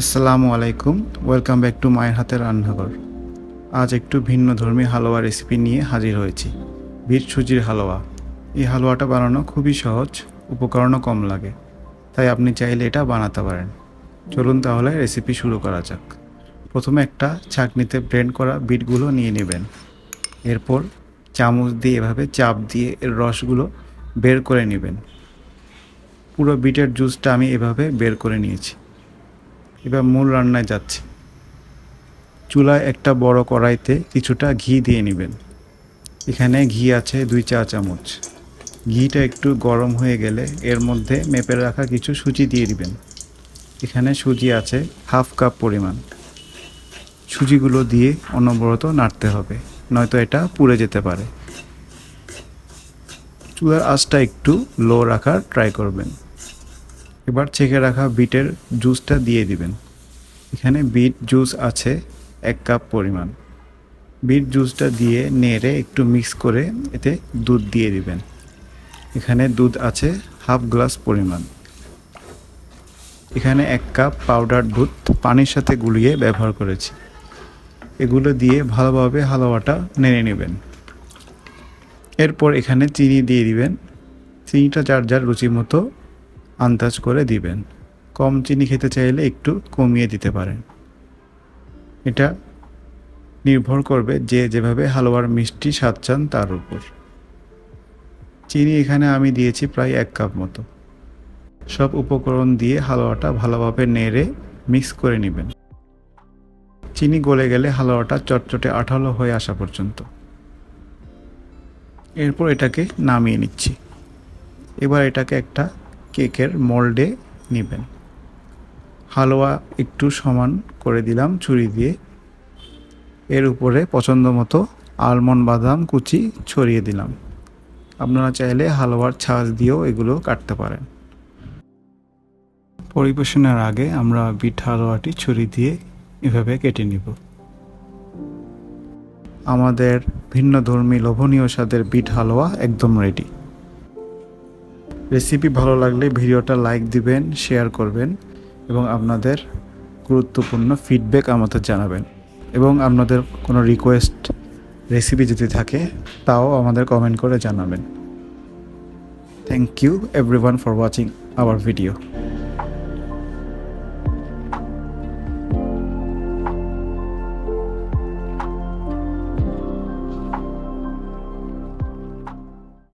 আসসালামু আলাইকুম। Welcome back to মায়ের হাতের রান্নাঘর। আজ একটু ভিন্ন ধর্মী হালুয়া রেসিপি নিয়ে হাজির হয়েছি। বিট সুজির হালুয়া। এই হালুয়াটা বানানো খুবই সহজ, উপকরণও কম লাগে। তাই আপনি চাইলে এটা বানাতে পারেন। চলুন তাহলে রেসিপি শুরু করা যাক। প্রথমে একটা ছাঁকনিতে ব্লেন্ড করা বিটগুলো নিয়ে নেবেন। এরপর চামচ দিয়ে এভাবে চাপ দিয়ে এর রসগুলো বের করে নেবেন। পুরো বিটের জুসটা আমি এভাবে বের করে নিয়েছি। এবার মূল রান্নায় যাচ্ছি। চুলায় একটা বড় কড়াইতে কিছুটা ঘি দিয়ে নেবেন। এখানে ঘি আছে দুই চা চামচ। ঘিটা একটু গরম হয়ে গেলে এর মধ্যে মেপে রাখা কিছু সুজি দিয়ে দিবেন। এখানে সুজি আছে হাফ কাপ পরিমাণ। সুজিগুলো দিয়ে অনবরত নাড়তে হবে, নয়তো এটা পুড়ে যেতে পারে। চুলার আঁচটা একটু লো রাখার ট্রাই করবেন। এবার ছেঁকে রাখা বিটের জুসটা দিয়ে দিবেন। এখানে বিট জুস আছে এক কাপ পরিমাণ। বিট জুসটা দিয়ে নেড়ে একটু মিক্স করে এতে দুধ দিয়ে দিবেন। এখানে দুধ আছে হাফ গ্লাস পরিমাণ। এখানে এক কাপ পাউডার দুধ পানির সাথে গুলিয়ে ব্যবহার করেছি। এগুলো দিয়ে ভালোভাবে হালুয়াটা নেড়ে নেবেন। এরপর এখানে চিনি দিয়ে দিবেন। চিনিটা যার যার রুচি মতো আন্দাজ করে দিবেন। কম চিনি খেতে চাইলে একটু কমিয়ে দিতে পারেন। এটা নির্ভর করবে যে যেভাবে হালুয়ার মিষ্টি স্বাদ চান তার উপর। চিনি এখানে আমি দিয়েছি প্রায় এক কাপ মতো। সব উপকরণ দিয়ে হালুয়াটা ভালোভাবে নেড়ে মিক্স করে নেবেন। চিনি গলে গেলে হালুয়াটা চটচটে আঠালো হয়ে আসা পর্যন্ত। এরপর এটাকে নামিয়ে নিচ্ছি। এবার এটাকে একটা কেকের মোল্ডে নেবেন। হালুয়া একটু সমান করে দিলাম ছুরি দিয়ে। এর উপরে পছন্দ মতো আলমন্ড বাদাম কুচি ছড়িয়ে দিলাম। আপনারা চাইলে হালুয়ার ছাঁচ দিয়েও এগুলো কাটতে পারেন। পরিবেশনের আগে আমরা বিট হালুয়াটি ছুরি দিয়ে এভাবে কেটে নিব। আমাদের ভিন্ন ধর্মী লোভনীয় স্বাদের বিট হালুয়া একদম রেডি রেসিপি ভালো লাগলে ভিডিওটা লাইক দিবেন শেয়ার করবেন এবং আপনাদের গুরুত্বপূর্ণ ফিডব্যাক আমাদের জানাবেন। এবং আপনাদের কোনো রিকোয়েস্ট রেসিপি যদি থাকে, তাও আমাদের কমেন্ট করে জানাবেন। Thank you everyone for watching our video